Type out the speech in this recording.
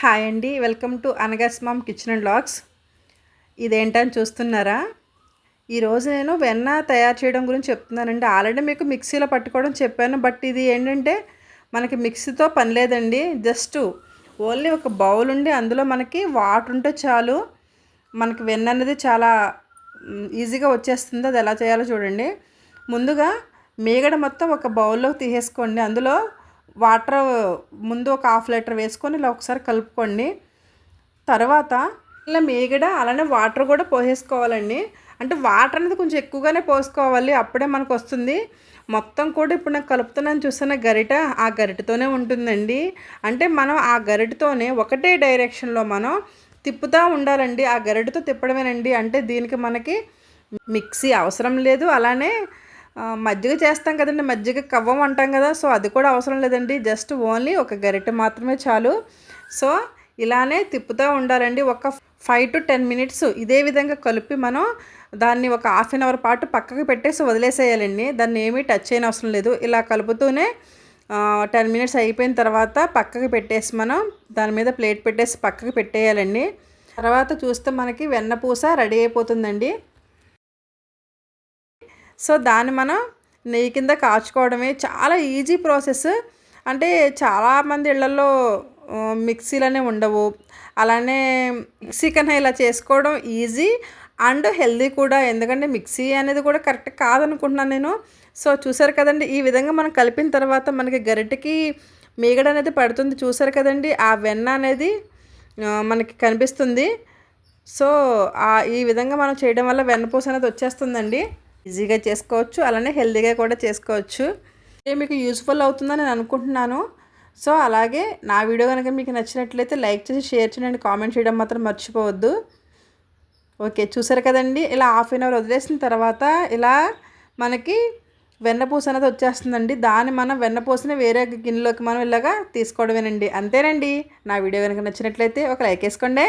Hi అండి welcome to Anaga's mom kitchen and logs ఇదేంటని చూస్తున్నారా? ఈరోజు నేను వెన్న తయారు చేయడం గురించి చెప్తున్నానండి. ఆల్రెడీ మీకు మిక్సీలో పట్టుకోవడం చెప్పాను బట్ ఇది ఏంటంటే మనకి మిక్సీతో పని లేదండి. జస్ట్ ఓన్లీ ఒక బౌల్ ఉండి అందులో మనకి వాటర్ ఉంటే చాలు. మనకి వెన్న అనేది చాలా ఈజీగా వచ్చేస్తుంది. అది ఎలా చేయాలో చూడండి. ముందుగా మీగడ మొత్తం ఒక బౌల్లో తీసేసుకోండి. అందులో వాటర్ ముందు ఒక హాఫ్ లీటర్ వేసుకొని ఇలా ఒకసారి కలుపుకోండి. తర్వాత ఇలా మీగడ అలానే వాటర్ కూడా పోసేసుకోవాలండి. అంటే వాటర్ అనేది కొంచెం ఎక్కువగానే పోసుకోవాలి అప్పుడే మనకు వస్తుంది. మొత్తం కూడా ఇప్పుడు నాకు కలుపుతున్నాను చూస్తున్న గరిట ఆ గరిటతోనే ఉంటుందండి. అంటే మనం ఆ గరిటతోనే ఒకటే డైరెక్షన్లో మనం తిప్పుతూ ఉండాలండి. ఆ గరిటతో తిప్పడమేనండి. అంటే దీనికి మనకి మిక్సీ అవసరం లేదు. అలానే మజ్జిగ చేస్తాం కదండి మజ్జిగ కవ్వం అంటాం కదా సో అది కూడా అవసరం లేదండి జస్ట్ ఓన్లీ ఒక గరిటె మాత్రమే చాలు. సో ఇలానే తిప్పుతూ ఉండాలండి ఒక ఫైవ్ టు టెన్ మినిట్స్ ఇదే విధంగా కలిపి మనం దాన్ని ఒక హాఫ్ అన్ అవర్ పాటు పక్కకి పెట్టేసి వదిలేసేయాలండి దాన్ని ఏమీ టచ్ చేయని అవసరం లేదు. ఇలా కలుపుతూనే టెన్ మినిట్స్ అయిపోయిన తర్వాత పక్కకి పెట్టేసి మనం దాని మీద ప్లేట్ పెట్టేసి పక్కకి పెట్టేయాలండి. తర్వాత చూస్తే మనకి వెన్నపూస రెడీ అయిపోతుందండి. సో దాన్ని మనం నెయ్యి కింద కాచుకోవడమే చాలా ఈజీ ప్రాసెస్. అంటే చాలామంది ఇళ్ళలో మిక్సీలనే ఉండవు. అలానే మిక్సీ కన్నా ఇలా చేసుకోవడం ఈజీ అండ్ హెల్దీ కూడా. ఎందుకంటే మిక్సీ అనేది కూడా కరెక్ట్ కాదనుకుంటున్నాను నేను. సో చూసారు కదండి ఈ విధంగా మనం కలిపిన తర్వాత మనకి గరిటెకి మీగడ అనేది పడుతుంది. చూసారు కదండి ఆ వెన్న అనేది మనకి కనిపిస్తుంది. సో ఈ విధంగా మనం చేయడం వల్ల వెన్నపూస అనేది వచ్చేస్తుందండి. ఈజీగా చేసుకోవచ్చు అలానే హెల్దీగా కూడా చేసుకోవచ్చు. మీకు యూస్ఫుల్ అవుతుందని నేను అనుకుంటున్నాను. సో అలాగే నా వీడియో కనుక మీకు నచ్చినట్లయితే లైక్ చేసి షేర్ చేయండి. కామెంట్ చేయడం మాత్రం మర్చిపోవద్దు. ఓకే చూసారు కదండి? ఇలా హాఫ్ అన్ అవర్ వదిలేసిన తర్వాత ఇలా మనకి వెన్నపూస అనేది వచ్చేస్తుందండి. దాన్ని మనం వెన్నపూసని వేరే గిన్నెలోకి మనం ఇలాగా తీసుకోవడమేనండి. అంతేనండి. నా వీడియో కనుక నచ్చినట్లయితే ఒక లైక్ వేసుకోండి.